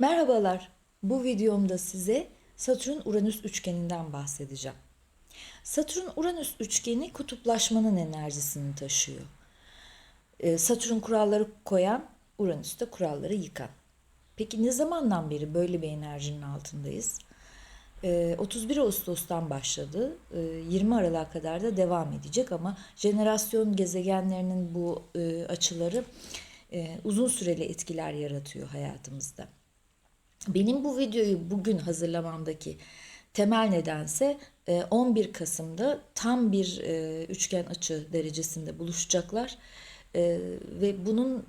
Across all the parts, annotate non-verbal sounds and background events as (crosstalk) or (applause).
Merhabalar. Bu videomda size Satürn-Uranüs üçgeninden bahsedeceğim. Satürn-Uranüs üçgeni kutuplaşmanın enerjisini taşıyor. Ee, Satürn kuralları koyan, Uranüs de kuralları yıkan. Peki ne zamandan beri böyle bir enerjinin altındayız? Ee, 31 Ağustos'tan başladı. Ee, 20 Aralık'a kadar da devam edecek ama jenerasyon gezegenlerinin bu e, açıları e, uzun süreli etkiler yaratıyor hayatımızda. Benim bu videoyu bugün hazırlamamdaki temel nedense e, 11 Kasım'da tam bir e, üçgen açı derecesinde buluşacaklar E, ve bunun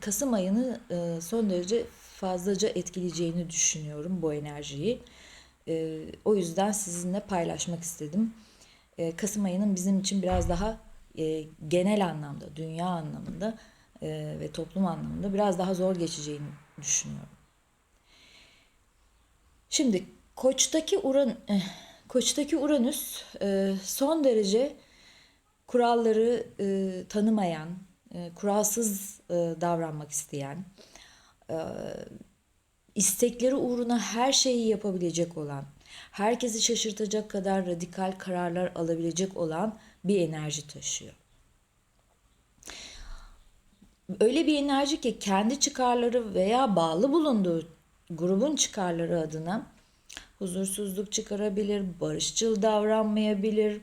Kasım ayını e, son derece fazlaca etkileyeceğini düşünüyorum bu enerjiyi. E, O yüzden sizinle paylaşmak istedim. E, Kasım ayının bizim için biraz daha e, genel anlamda, dünya anlamında e, ve toplum anlamında biraz daha zor geçeceğini düşünüyorum. Şimdi Koç'taki Uran eh, Koç'taki Uranüs e, son derece kuralları e, tanımayan, kuralsız davranmak isteyen, istekleri uğruna her şeyi yapabilecek olan, herkesi şaşırtacak kadar radikal kararlar alabilecek olan bir enerji taşıyor. Öyle bir enerji ki kendi çıkarları veya bağlı bulunduğu grubun çıkarları adına huzursuzluk çıkarabilir, barışçıl davranmayabilir,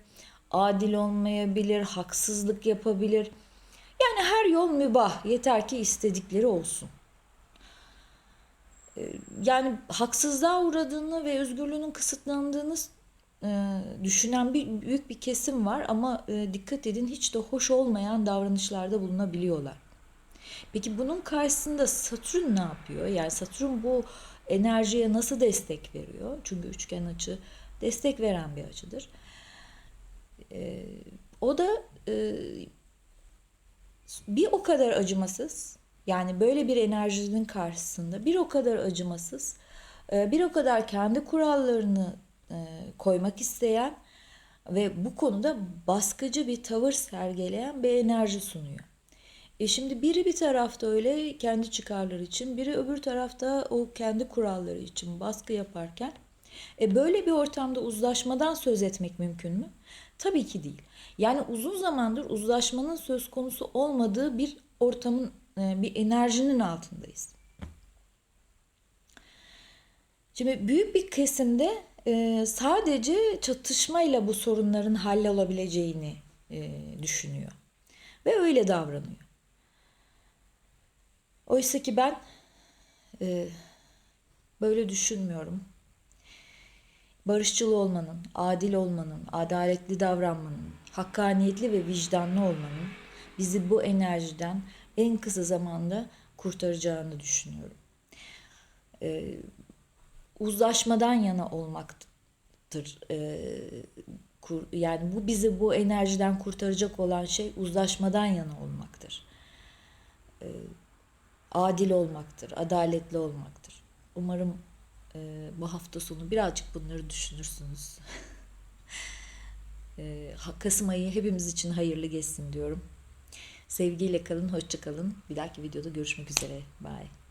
adil olmayabilir, haksızlık yapabilir. Yani her yol mübah yeter ki istedikleri olsun. Ee, Yani haksızlığa uğradığını ve özgürlüğünün kısıtlandığını e, düşünen bir büyük bir kesim var ama e, dikkat edin hiç de hoş olmayan davranışlarda bulunabiliyorlar. Peki bunun karşısında Satürn ne yapıyor? Yani Satürn bu enerjiye nasıl destek veriyor? Çünkü üçgen açı destek veren bir açıdır. Ee, o da e, bir o kadar acımasız. Yani böyle bir enerjinin karşısında bir o kadar acımasız, e, bir o kadar kendi kurallarını e, koymak isteyen ve bu konuda baskıcı bir tavır sergileyen bir enerji sunuyor. E şimdi biri bir tarafta öyle kendi çıkarları için, biri öbür tarafta o kendi kuralları için baskı yaparken e böyle bir ortamda uzlaşmadan söz etmek mümkün mü? Tabii ki değil. Yani uzun zamandır uzlaşmanın söz konusu olmadığı bir ortamın, e, bir enerjinin altındayız. Şimdi büyük bir kesimde e, sadece çatışmayla bu sorunların hallolabileceğini e, düşünüyor ve öyle davranıyor. Oysa ki ben e, böyle düşünmüyorum. Barışçıl olmanın, adil olmanın, adaletli davranmanın, hakkaniyetli ve vicdanlı olmanın bizi bu enerjiden en kısa zamanda kurtaracağını düşünüyorum. E, uzlaşmadan yana olmaktır. E, kur, yani bu bizi bu enerjiden kurtaracak olan şey uzlaşmadan yana olmaktır. Adil olmaktır, adaletli olmaktır. Umarım e, bu hafta sonu birazcık bunları düşünürsünüz. (laughs) e, Kasım ayı hepimiz için hayırlı geçsin diyorum. Sevgiyle kalın, hoşça kalın. Bir dahaki videoda görüşmek üzere. Bye.